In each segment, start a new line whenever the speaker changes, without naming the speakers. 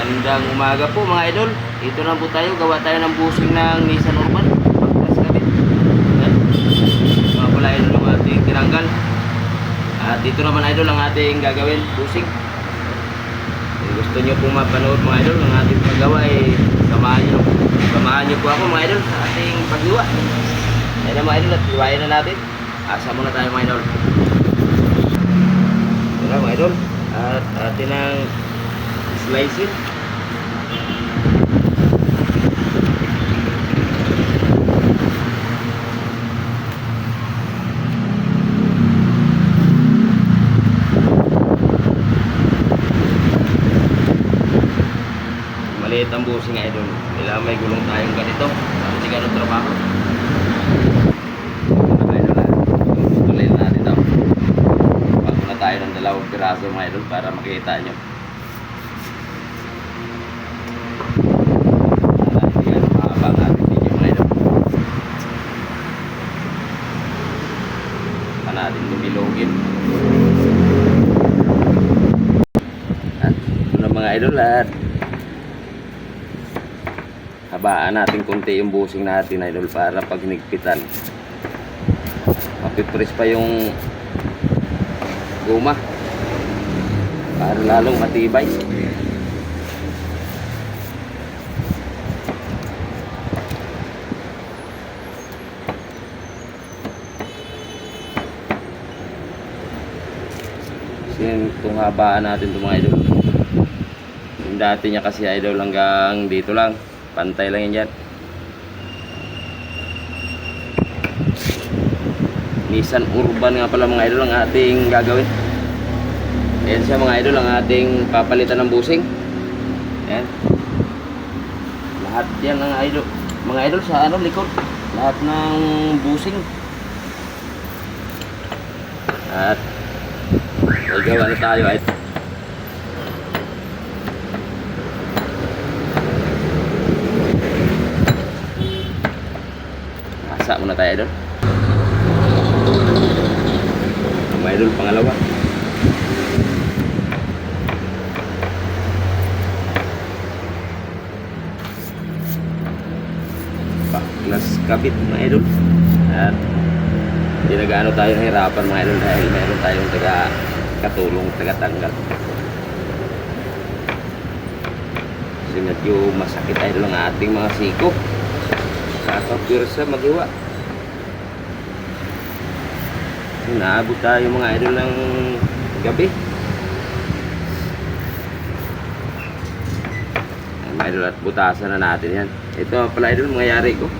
Magandang umaga po mga idol. Dito na po tayo. Gawa tayo ng busing ng Nissan Urban. Pagkas kami. Yan. Mga pala idol ang ating tinanggal. At dito naman idol ang ating gagawin. Busing. Kung gusto nyo po mapanood mga idol ng ating paggawa eh samahan nyo. Samahan nyo po ako mga idol sa ating paggawa. Ayan na mga idol at iwain na natin. Asa muna tayo mga idol. Ito na mga idol. At atin ang it. Maliit ang busing nga idol. Kailangan may gulong tayong ganito. Para hindi ganun trabaho. Tuloy na natin ito. Bago na tayo ng dalawang piraso mga idol para makita nyo. Para hindi yan mahaba ang ating video mga idol. Pa natin lumilogin. At ito na mga idol at habaan natin konti yung busing natin idol para pag nigpitan mapipres pa yung guma para lalong matibay. Kasi itong habaan natin itong mga idol dati niya kasi idol hanggang dito lang. Pantay lang yan dyan. Nissan Urban nga pala mga idol ang ating gagawin. Ayan siya mga idol ang ating papalitan ng busing. Ayan. Lahat yan ng idol. Mga idol sa ano likod. Lahat ng busing. At May gawa na tayo ay Asa muna tayo idol. Mga idol pangalawa. Baklas kabit mga idol. At Hindi na gaano tayo nahirapan mga idol Dahil meron tayong taga katulong, taga tanggal Kasi medyo masakit idol ang ating mga siko. Kakapirsa magiwa Naabot tayo mga idol ng gabi. Ayan, mga idol at butasan na natin yan. Ito pala idol, mga yari ko.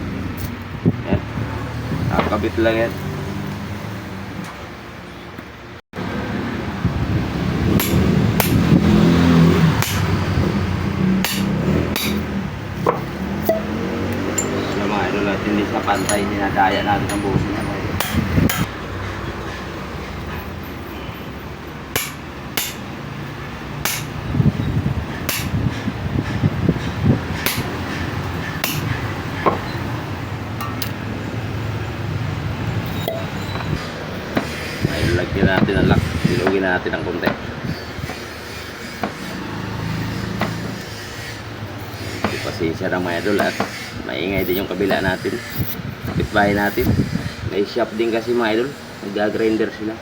Yan. Kakabit lang yan. So, mga idol at hindi sa pantay, ninadaya natin ang buso niya. Ay, lagyan natin ang lock. Bilugin natin ang konti. Di pasensya ng mga idol at maingay din yung kabila natin. Kapitbahay natin. May shop din kasi mga idol. Nag-grinder sila.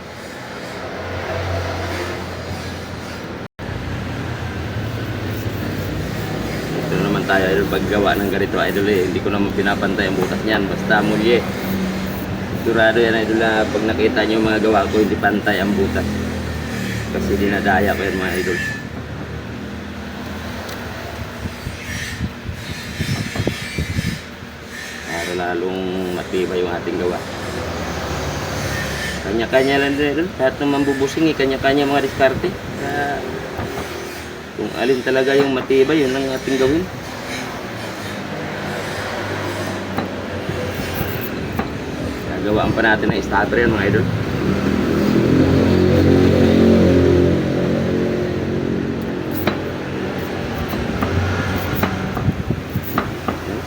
Tayo idol paggawa ng ganito idol eh. Hindi ko naman pinapantay ang butas niyan. Basta mulye. Sigurado yan idol na pag nakita nyo mga gawa ko hindi pantay ang butas. Kasi dinadaya ko yan mga idol. Para lalong matibay yung ating gawa. Kanya-kanya lang din idol. Lahat ng mambubusing eh, kanya-kanya mga diskarte. Kung alin talaga yung matibay, yun ang ating gawin. Gagawaan pa natin ng starter yan mga idol.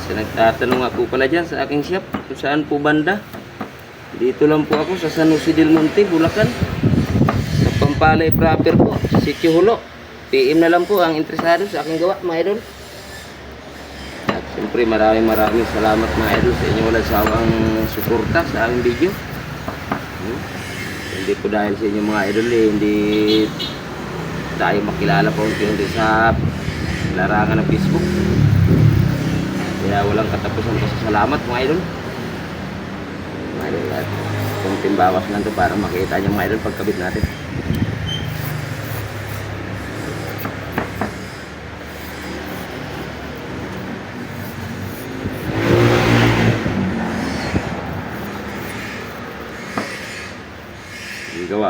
So, nagtatanong ako pala dyan sa aking shop kung saan po banda. Dito lang po ako sa San Jose del Monte, Bulacan. Sa Pampalay proper po, sa Sitio Hulo. PM na lang po ang interesado sa aking gawa mga idol. Siyempre maraming maraming salamat mga idol sa inyong walang sawang suporta sa aking video. Hmm? Hindi po dahil sa inyo mga idol eh, hindi tayo makilala pa unti-unti sa larangan ng Facebook. Kaya walang katapusan kasi salamat mga idol. Mga idol at kunting bawas lang to para makita niyo mga idol pagkabit natin.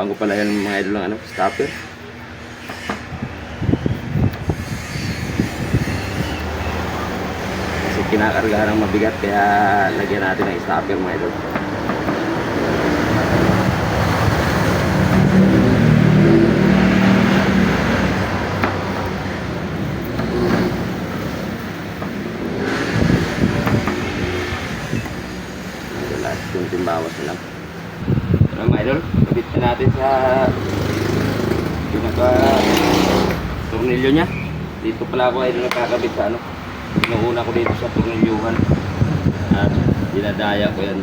Gawaan ko pala yan mga idol ng ano, stopper. Kasi kinakarga ng mabigat kaya lagyan natin ng stopper mga idol. Kunting bawas na lang. Ano mga idol, kabit na natin sa pinaka tornilyo niya. Dito pala ako idol nakakabit sa ano. Inuuna ko dito sa tornilyuhan. At dinadaya ko yan.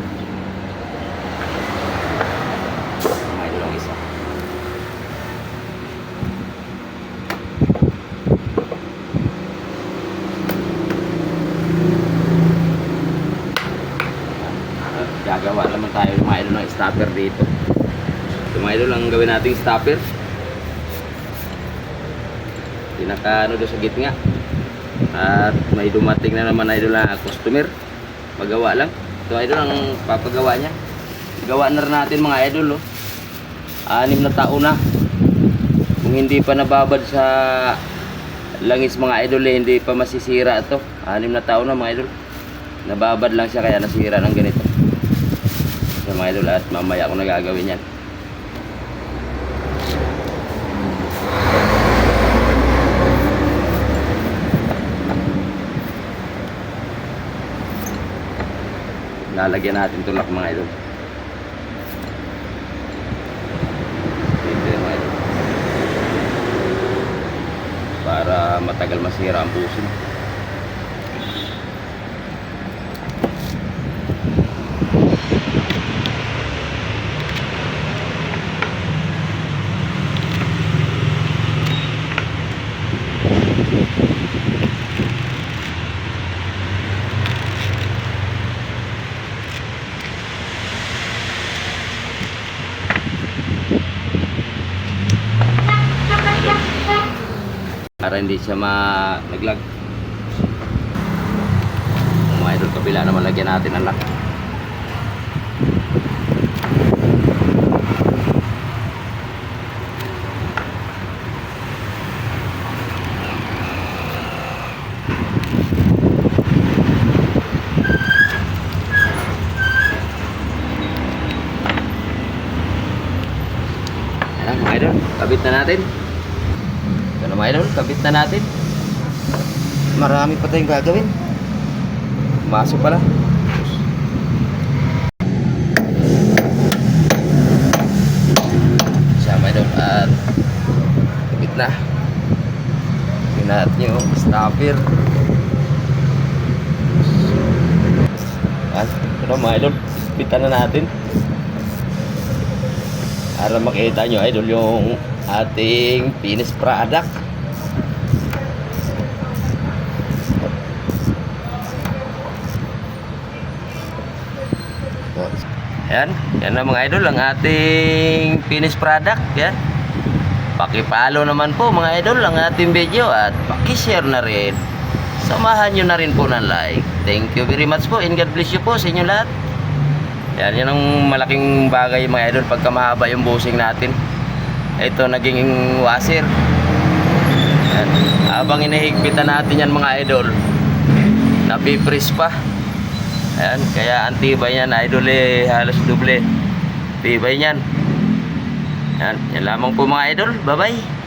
Mga idol ang isa. At gagawa naman tayo ng mga idol ng stopper dito. So mga idol ang gawin nating stopper. Pinaka ano doon sa gitna. At may dumating na naman idol na customer. Magawa lang. So idol ang papagawa niya. Gawa na rin natin mga idol oh. Anim na taon na. Kung hindi pa nababad sa langis mga idol eh, hindi pa masisira ito. Anim na taon na mga idol. Nababad lang siya kaya nasira ng ganito. Mga idol at mamaya ako nagagawin yan. Lalagyan natin tulak mga idol. Para matagal masira ang busin. Para hindi siya malaglag. Mga idol kabila naman lagyan natin ang lock. Ayan, mga idol, kabit na natin. Mga idol, kabit na natin. Marami pa tayong gagawin. Maso pala. Siya mga idol, at kabit na. Pinat nyo, stopper. At ito na mga idol, ispitan na natin. Para makita nyo idol yung ating finished product. Yan, yan na mga idol ang ating finished product. Yan. Pakipalo naman po mga idol ang ating video at pakishare na rin. Samahan nyo na rin po ng like. Thank you very much po and God bless you po sa inyo lahat. Yan, yan ang malaking bagay mga idol pagka mahaba yung busing natin. Ito naging washer. Yan. Habang inihigpitan natin yan mga idol, napipris pa. Ayan, kaya ang tibay niyan, idol eh, halos doble. Tibay niyan. Yan, yan lamang po mga idol. Bye-bye.